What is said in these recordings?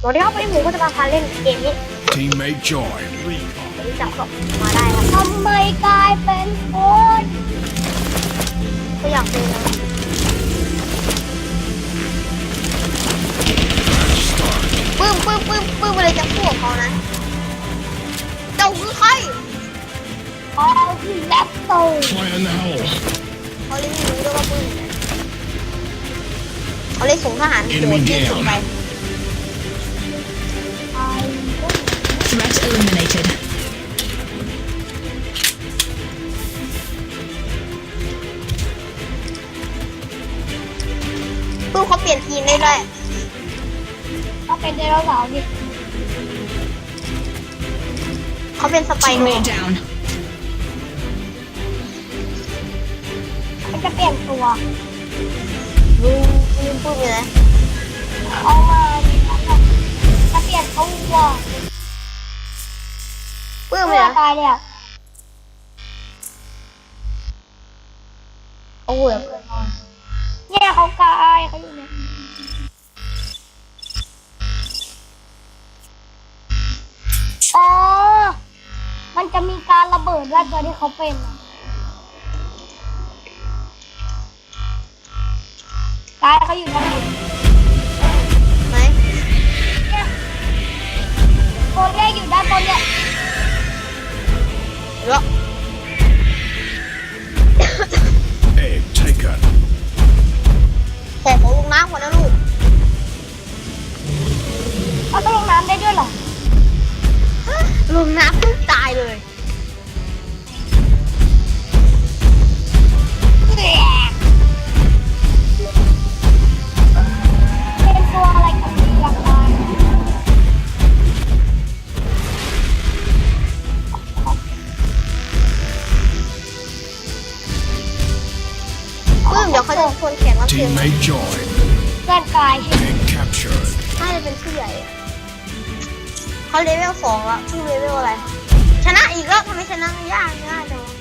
สวัสดีครับวันนี้ผมก็จะมาพาเล่นเกมนี้ Teammate join. รู้จักก็มาได้ครับทำไมกลายเป็นคนก็อยากเป็นนะ Match start. ปื้มปื้มปื้มปื้มอะไรจะพูดกับเขานะเจ้าคือใครเอาที่แลปโต Fire in the hole. เขาเลยไม่รู้ด้วยว่าปื้มอยู่ไหนเขาเลยส่งทหารโดด Enemy ยิง down ไป Threat eliminated. ปื้มเขาเปลี่ยนทีมได้ด้วยก็เป็นไดโนเสาร์ดิเขาเป็นสไปโน Teammate down. มันจะเปลี่ยนตัวลืมลืมปื้มอยู่นะเอามาดิจะเปลี่ยนตัว ปื้มเมื่เลยอนะตายเนี่ยโอ้โหเนี่ยเขากายเขาอยู่เนี่ยอ๋อ มันจะมีการระเบิดแล้วตัวที่เขาเป็นอะกายเขาอยู่ตรงไหนไหนตัวแรกอยู่ด้านบนเนี่ย เดี๋ยว Egg taken. ขอของลงน้ำก่อนนะลูก เขาต้องลงน้ำได้ด้วยเหรอลงน้ำปุ๊บตายเลย Teammate join. เพื่อนกายใช่ไหม Egg captured. น่าจะเป็นผู้ใหญ่อะเขาเลเวลสองแล้วเพิ่งเลเวลอะไร ชนะอีกแล้วทำไมชนะยากง่ายจังวะ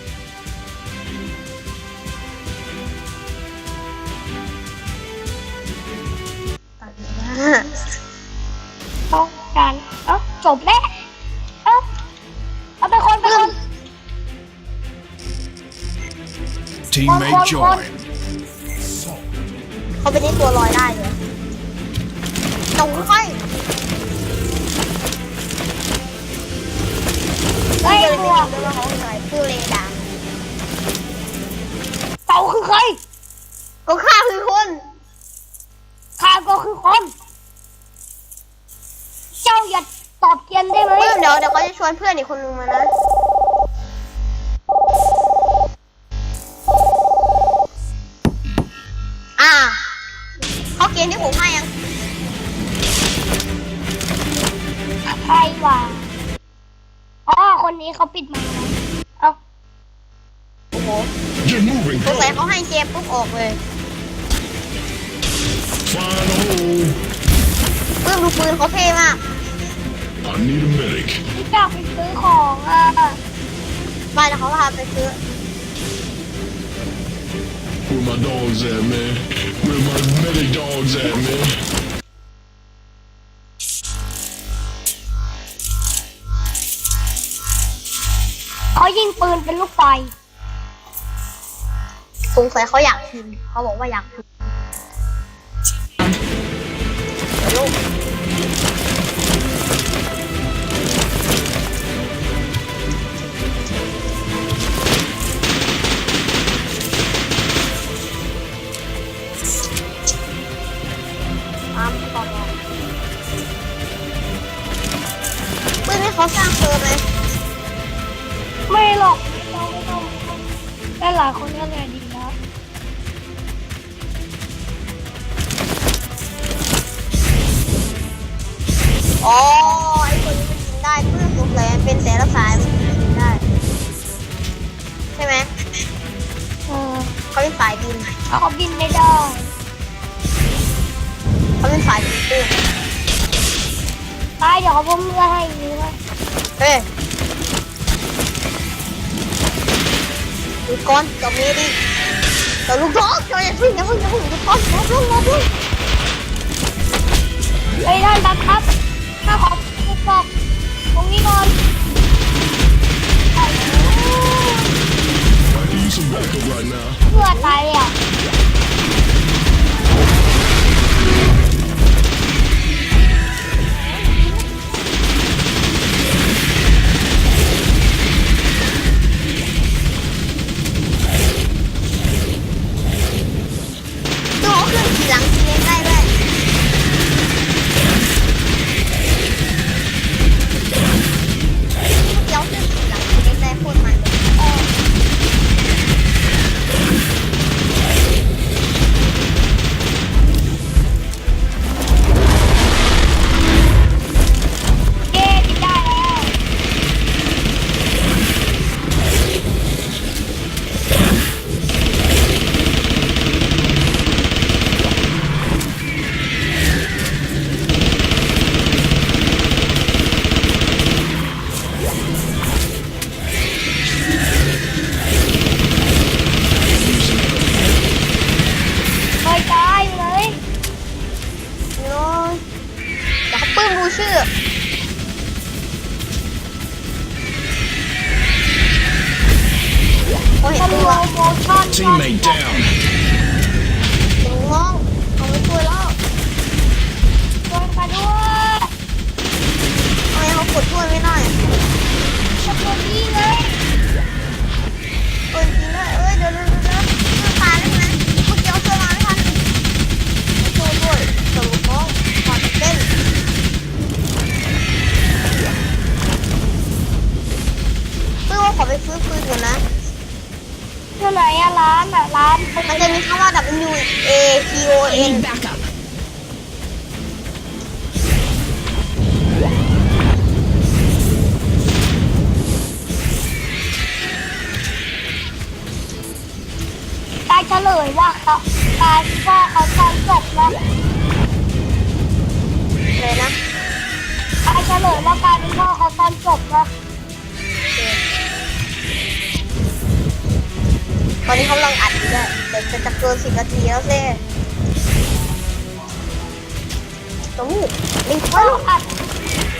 ตัดหน้าต้องการเอ้าจบแล้วเอ้าเอาไปคนไปคน Teammate join. เขาเป็นนี่ตัวลอยได้เลยตรงค่อยเฮ้ยเดี๋ยวเลยตัวไม่รู้ว่าเขาเป็นใครผู้เลดังเต่าคือใครก็ข้าคือคนข้าก็คือคน เจ้าอย่าตอบเกรียนได้ไหมเพิ่มเดี๋ยวเดี๋ยวเขาจะชวนเพื่อนอีกคนนึงมานะ ปิดไมค์นะเอ้าโอ้โห You're moving. สงสัยเขาให้เจมปุ๊บออกเลย Fire in the hole. เพิ่มดูปืนเขาเท่มาก I need a medic. พี่อยากไปซื้อของอะบ้านเขาพาไปซื้อ Where my dogs at, man? Where my medic dogs at, man? เขายิงปืนเป็นลูกไฟสงสัยเขาอยากพิมเขาบอกว่าอยากพิม แต่หลายคนก็เลยดีแล้วอ๋อไอ้คนนี้มันยิงได้เพื่อนสงสัยมันเป็นแต่ละสายมันยิงได้ ใช่ไหมเออเขาเป็นสายบินเขาบินไม่ได้เขาเป็นสายบินปื้มตายเดี๋ยวเขาเพิ่มเลือดให้อีกนิดนึงเฮ้ย ดูก้อนกับเมดิกับลูกท้องเจ้าอย่าพึ่งอย่าพึ่งอย่าพึ่งดูก้อนลบลงลบลงเฮ้ยท่านครั ยวเขาปื้มดูชื่อ โอ้เห็สนโลตัวโมชั่น Teammate down. ถึงง้องเอาไปช่วยแล้วลงมาด้วยทำไมเขากดช่วยไม่ได้ส ที่ไหนอะร้านอะร้านมันจะมีคำว่า W A P O I N need backup. ตายเฉลยว่าเขาตายว่าเขาตอนจบแล้วเลยนะตายเฉลยว่ากลายเป็นว่าเขาตอนจบแล้ว ตอนนี้เขากำลังอัดอยู่ด้วยแต่จะจะเกินสิบนาทีแล้วเซ่ตรงนี้ลิงก็เข้าอัด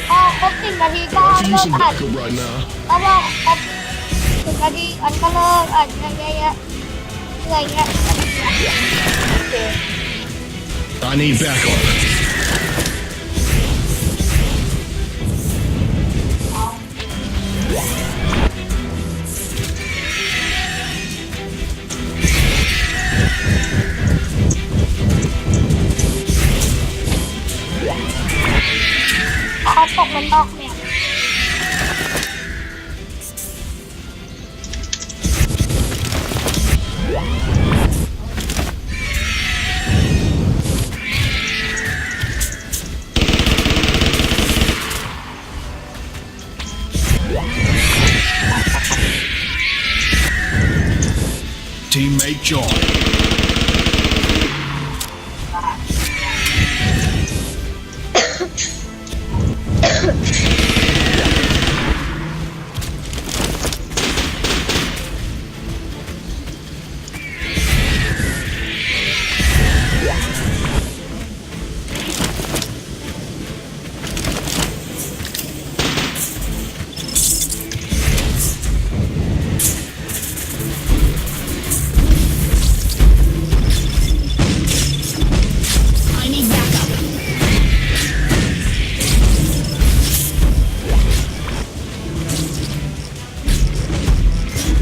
พอครบสิบนาทีก็ Could เลิ use ก some อัด backup right now. แล้วพอครบสิบนาทีอันก็เลิกอัดเยอะๆอะไรเงี้ยโอเค I need backup. เขาตกมันนอกเนี่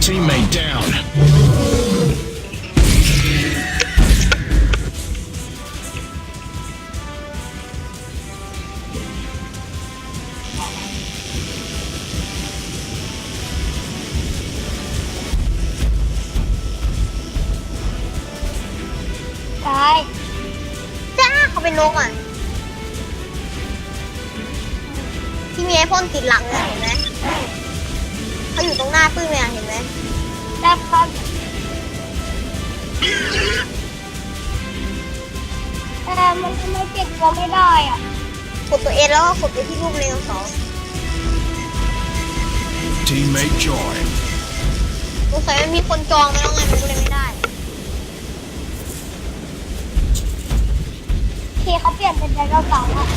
Teammate down. Dạ. ตายจ้าเขาเป็นนกอะที่มีไอพ่นติดหลังเนี่ยเห็นไหม เขาอยู่ตรงหน้าปื้มเนี่ยเห็นไหมได้ครับแต่มันทำไมเก็บตัวไม่ได้อะกดตัวเอแล้วก็กดไปที่รูปเลนสอง Teammate join. สงสัยมันมีคนจองไปแล้วไงมันก็เลยไม่ได้ เคเขาเปลี่ยนเป็นไดโนเสาร์อะ